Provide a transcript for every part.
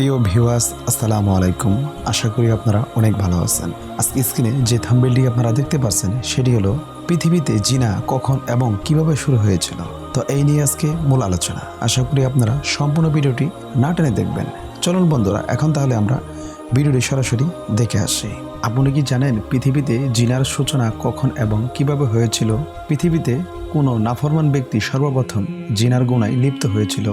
প্রিয় ভিউয়ার্স, আসসালামু আলাইকুম। আশা করি আপনারা অনেক ভালো আছেন। আজকে স্ক্রিনে যে থাম্বেলটি আপনারা দেখতে পাচ্ছেন, সেটি হলো পৃথিবীতে জিনা কখন এবং কীভাবে শুরু হয়েছিল। তো এই নিয়ে আজকে মূল আলোচনা। আশা করি আপনারা সম্পূর্ণ ভিডিওটি না টেনে দেখবেন। চলুন বন্ধুরা, এখন তাহলে আমরা ভিডিওটি সরাসরি দেখে আসি। আপনি কি জানেন পৃথিবীতে জিনার সূচনা কখন এবং কীভাবে হয়েছিল? পৃথিবীতে কোনো নাফরমান ব্যক্তি সর্বপ্রথম জিনার গুণায় লিপ্ত হয়েছিল?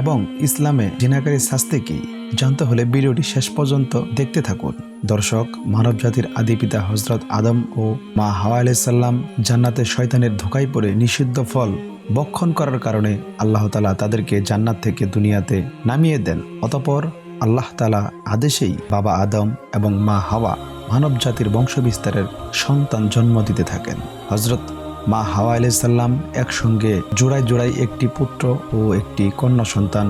এবং ইসলামে জিনাকারীর শাস্তি কি? জানতে হলে ভিডিওটি শেষ পর্যন্ত দেখতে থাকুন। দর্শক মানব জাতির আদি পিতা হজরত আদম ও মা হাওয়া আলাইসাল্লাম জান্নাতের শয়তানের ধোকায় পড়ে নিষিদ্ধ ফল বক্ষণ করার কারণে আল্লাহ তালা তাদেরকে জান্নাত থেকে দুনিয়াতে নামিয়ে দেন। অতপর আল্লাহ তালা আদেশেই বাবা আদম এবং মা হাওয়া মানব জাতির বংশবিস্তারের সন্তান জন্ম দিতে থাকেন। হজরত মা হাওয়া আলাইসাল্লাম একসঙ্গে জোড়ায় জোড়ায় একটি পুত্র ও একটি কন্যা সন্তান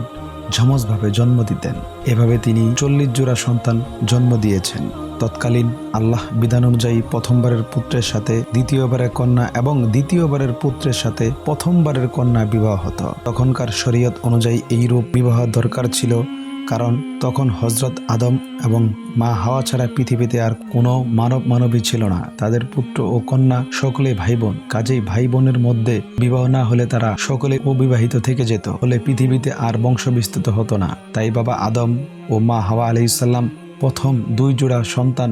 ঝমসভাবে জন্ম দিতেন। এভাবে তিনি চল্লিশ জোড়া সন্তান জন্ম দিয়েছেন। তৎকালীন আল্লাহ বিধান অনুযায়ী প্রথমবারের পুত্রের সাথে, দ্বিতীয়বারের কন্যা এবং দ্বিতীয়বারের পুত্রের সাথে প্রথমবারের কন্যা বিবাহ হতো। তখনকার শরীয়ত অনুযায়ী এই রূপ বিবাহ দরকার ছিল কারণ তখন হজরত আদম এবং মা হাওয়া ছাড়া পৃথিবীতে আর কোনো মানব মানবী ছিল না। তাদের পুত্র ও কন্যা সকলে ভাই বোন কাজেই ভাই বোনের মধ্যে বিবাহ না হলে তারা সকলে অবিবাহিত থেকে যেত। হলে পৃথিবীতে আর বংশ বিস্তৃত হতো না। তাই বাবা আদম ও মা হাওয়া আলাইসাল্লাম প্রথম দুই জোড়া সন্তান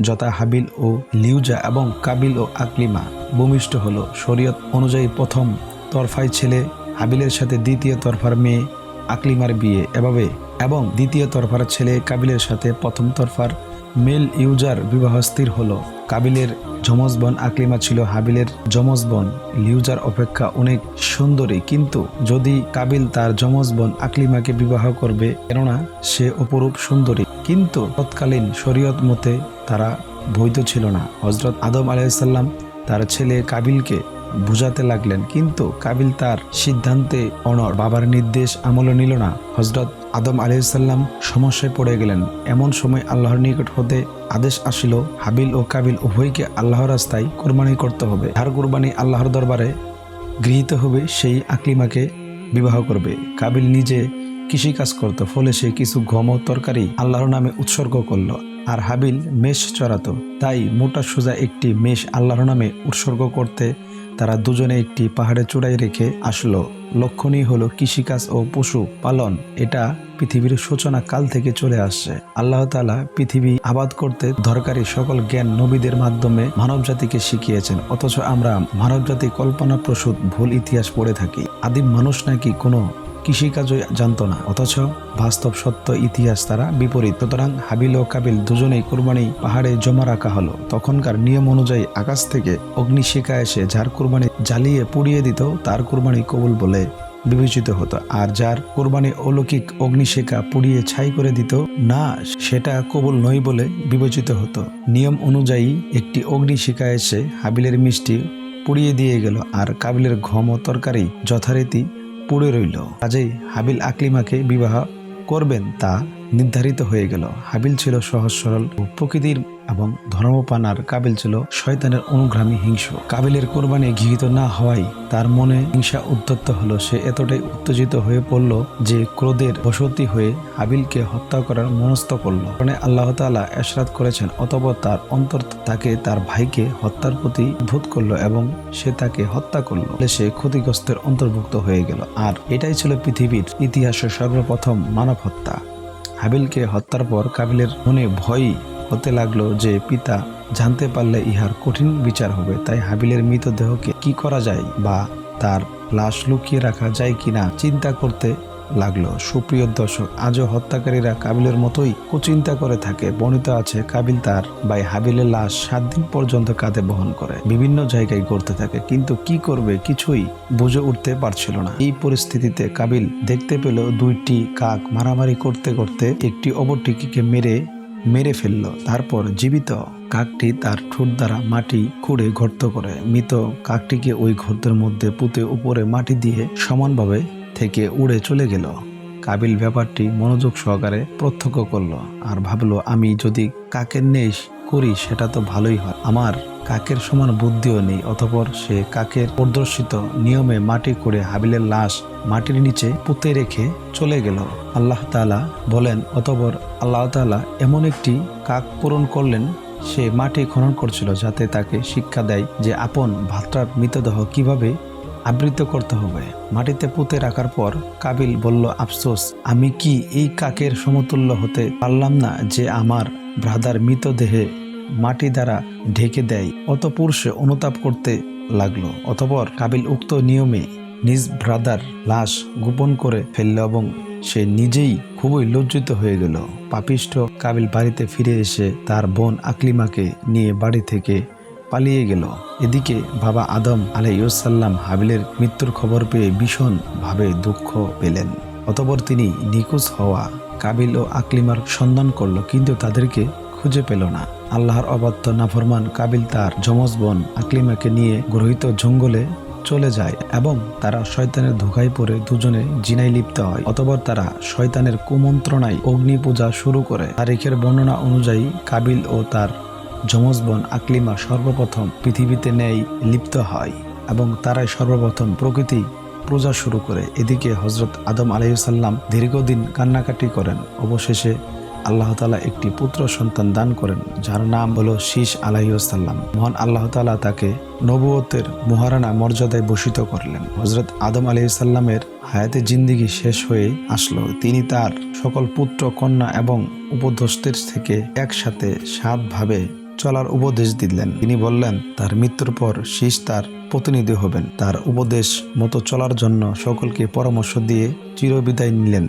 যথা হাবিল ও লিউজা এবং কাবিল ও আকলিমা ভূমিষ্ঠ হলো। শরীয়ত অনুযায়ী প্রথম তরফায় ছেলে হাবিলের সাথে দ্বিতীয় তরফার মেয়ে আকলিমার বিয়ে এভাবে এবং দ্বিতীয় তরফার ছেলে কাবিলের সাথে প্রথম তরফার মেল ইউজার বিবাহ স্থির হলো। কাবিলের যমজ বোন আকলিমা ছিল হাবিলের যমজ বোন। লিউজার অপেক্ষা অনেক সুন্দরী, কিন্তু যদি কাবিল তার যমজ বোন আকলিমাকে বিবাহ করবে, কেননা সে অপরূপ সুন্দরী। কিন্তু তৎকালীন শরীয়ত মতে তারা বৈধ ছিল না। হজরত আদম আলাইসাল্লাম তার ছেলে কাবিলকে বুঝাতে লাগলেন, কিন্তু কাবিল তার সিদ্ধান্তে অনর বাবার নির্দেশ আমলে নিল না। হজরত আদম আলাইসাল্লাম সমস্যায় পড়ে গেলেন। এমন সময় আল্লাহর নিকট হতে আদেশ আসিল, হাবিল ও কাবিল উভয়কে আল্লাহর রাস্তায় কোরবানি করতে হবে। যার কোরবানি আল্লাহর দরবারে গৃহীত হবে, সেই আকলিমাকে বিবাহ করবে। কাবিল নিজে কৃষিকাজ করত, ফলে সে কিছু ও তরকারি আল্লাহর নামে উৎসর্গ করল। আর হাবিল মেষ চড়াতো। তাই মোটা সোজা একটি মেষ আল্লাহর নামে উৎসর্গ করতে তারা দুজনে একটি পাহাড়ে চূড়ায় রেখে আসলো। লক্ষণীয় হলো কৃষিকাজ ও পশু পালন। এটা পৃথিবীর সূচনা কাল থেকে চলে আসছে। আল্লাহ তালা পৃথিবী আবাদ করতে দরকারি সকল জ্ঞান নবীদের মাধ্যমে মানব জাতিকে শিখিয়েছেন। অথচ আমরা মানব জাতি কল্পনা প্রসূত ভুল ইতিহাস পড়ে থাকি। আদিম মানুষ নাকি কোনো কৃষিকাজও জানতো না, অথচ বাস্তব সত্য ইতিহাস তারা বিপরীত। সুতরাং হাবিল ও কাবিল দুজনেই কোরবানি পাহাড়ে জমা রাখা হলো। তখনকার নিয়ম অনুযায়ী আকাশ থেকে অগ্নিশিখা এসে যার কোরবানি জ্বালিয়ে পুড়িয়ে দিত, তার কোরবানি কবুল বলে বিবেচিত হতো। আর যার কোরবানি অলৌকিক অগ্নিশিখা পুড়িয়ে ছাই করে দিত, না, সেটা কবুল নয় বলে বিবেচিত হতো। নিয়ম অনুযায়ী একটি অগ্নিশিখা এসে হাবিলের মিষ্টি পুড়িয়ে দিয়ে গেল, আর কাবিলের ঘম ও তরকারি যথারীতি পড়ে রইল। কাজেই হাবিল আকলিমাকে বিবাহ করবেন তা নির্ধারিত হয়ে গেল। হাবিল ছিল সহজ, সরল, প্রকৃতির এবং ধর্মপান আর কাবিল ছিল শয়তানের অনুগ্রামী হিংস কাবিলের কোরবানি গৃহীত না হওয়ায় তার মনে হিংসা উদ্ধত্ত হলো। সে এতটাই উত্তেজিত হয়ে পড়ল যে ক্রোধের বসতি হয়ে হাবিলকে হত্যা করার মনস্থ করল। কারণে আল্লাহ তাআলা এশরাত করেছেন, অতপর তার অন্তর তাকে তার ভাইকে হত্যার প্রতি ভূত করল এবং সে তাকে হত্যা করল। সে ক্ষতিগ্রস্তের অন্তর্ভুক্ত হয়ে গেল। আর এটাই ছিল পৃথিবীর ইতিহাসের সর্বপ্রথম মানব হত্যা। হাবিলকে হত্যার পর কাবিলের মনে ভয় হতে লাগল যে পিতা জানতে পারলে ইহার কঠিন বিচার হবে। তাই হাবিলের মৃতদেহকে কি করা যায় বা তার লাশ লুকিয়ে রাখা যায় কিনা চিন্তা করতে লাগল। সুপ্রিয় দর্শক, আজও হত্যাকারীরা কাবিলের মতোই কুচিন্তা করে থাকে। বর্ণিত আছে, কাবিল তার ভাই হাবিলের লাশ সাত দিন পর্যন্ত কাঁধে বহন করে। বিভিন্ন জায়গায় গড়তে থাকে। কিন্তু কি করবে কিছুই বুঝে উঠতে পারছিল না। এই পরিস্থিতিতে কাবিল দেখতে পেল দুইটি কাক মারামারি করতে করতে একটি অপরটিকে মেরে মেরে ফেলল। তারপর জীবিত কাকটি তার ঠোঁট দ্বারা মাটি খুঁড়ে গর্ত করে। মৃত কাকটিকে ওই গর্তের মধ্যে পুঁতে উপরে মাটি দিয়ে সমানভাবে থেকে উড়ে চলে গেল। কাবিল ব্যাপারটি মনোযোগ সহকারে প্রত্যক্ষ করল আর ভাবলো, আমি যদি কাকের নেই করি, সেটা তো ভালোই হয়। আমার কাকের সমান বুদ্ধিও নেই, অতপর সে কাকের প্রদর্শিত নিয়মে মাটি করে হাবিলের লাশ মাটির নিচে পুঁতে রেখে চলে গেল। আল্লাহ তাআলা বলেন, অতপর আল্লাহ তাআলা এমন একটি কাক পূরণ করলেন, সে মাটি খনন করছিল যাতে তাকে শিক্ষা দেয় যে, আপন ভাত্রার মৃতদেহ কীভাবে আবৃত করতে হবে। মাটিতে পুঁতে রাখার পর কাবিল বলল, আফসোস, আমি কি এই কাকের সমতুল্য হতে পারলাম না যে আমার ভ্রাদার মৃতদেহে মাটি দ্বারা ঢেকে দেয়? অতপর সে অনুতাপ করতে লাগল। অতপর কাবিল উক্ত নিয়মে নিজ ভ্রাদার লাশ গোপন করে ফেলল এবং সে নিজেই খুবই লজ্জিত হয়ে গেল। পাপিষ্ঠ কাবিল বাড়িতে ফিরে এসে তার বোন আকলিমাকে নিয়ে বাড়ি থেকে পালিয়ে গেল। এদিকে বাবা আদম আলাইসাল্লাম হাবিলের মৃত্যুর খবর পেয়ে ভীষণ ভাবে দুঃখ পেলেন। অতপর তিনি নিখোঁজ হওয়া কাবিল ও আকলিমার সন্ধান করল, কিন্তু তাদেরকে খুঁজে পেল না। আল্লাহর অবাধ্য নাফরমান কাবিল তার যমজ বোন আকলিমাকে নিয়ে গ্রহিত জঙ্গলে চলে যায় এবং তারা শয়তানের ধোকায় পড়ে দুজনে জিনাই লিপ্ত হয়। অতপর তারা শয়তানের কুমন্ত্রণায় অগ্নি পূজা শুরু করে। তারিখের বর্ণনা অনুযায়ী কাবিল ও তার যমজ বোন আকলিমা সর্বপ্রথম পৃথিবীতে নেই, লিপ্ত হয় এবং তারাই সর্বপ্রথম প্রকৃতি পূজা শুরু করে। এদিকে হজরত আদম আলাইসাল্লাম দীর্ঘদিন কান্নাকাটি করেন। অবশেষে আল্লাহ তালা একটি পুত্র সন্তান দান করেন, যার নাম হলো শীষ আলাইসাল্লাম মহান আল্লাহ তালা তাকে নবুয়তের মহারানা মর্যাদায় ভূষিত করলেন। হজরত আদম আলাইসাল্লামের হায়াতে জিন্দিগি শেষ হয়ে আসলো। তিনি তার সকল পুত্র, কন্যা এবং উপদস্থের থেকে একসাথে সাতভাবে চলার উপদেশ দিলেন। তিনি বললেন, তার মৃত্যুর পর শীষ তার প্রতিনিধি হবেন। তার উপদেশ মতো চলার জন্য সকলকে পরামর্শ দিয়ে চিরবিদায় নিলেন।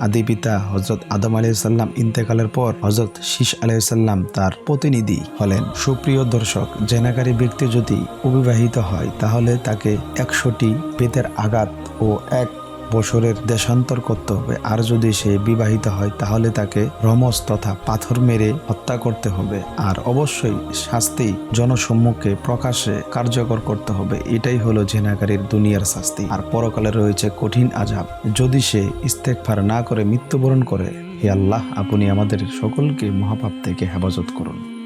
আদি পিতা হজরত আদম আলাইসাল্লাম ইন্তেকালের পর হজরত শীষ আলাইসাল্লাম তার প্রতিনিধি হলেন। সুপ্রিয় দর্শক, জেনাকারী ব্যক্তি যদি অবিবাহিত হয়, তাহলে তাকে একশোটি পেতের আঘাত ও এক বছরের দেশান্তর করতে হবে। আর যদি সে বিবাহিত হয়, তাহলে তাকে রমস তথা পাথর মেরে হত্যা করতে হবে। আর অবশ্যই শাস্তি জনসম্মুখে প্রকাশ্যে কার্যকর করতে হবে। এটাই হলো জেনাকারীর দুনিয়ার শাস্তি। আর পরকালে রয়েছে কঠিন আজাব যদি সে ইস্তেকফার না করে মৃত্যুবরণ করে, হে আল্লাহ, আপনি আমাদের সকলকে মহাপাপ থেকে হেফাজত করুন।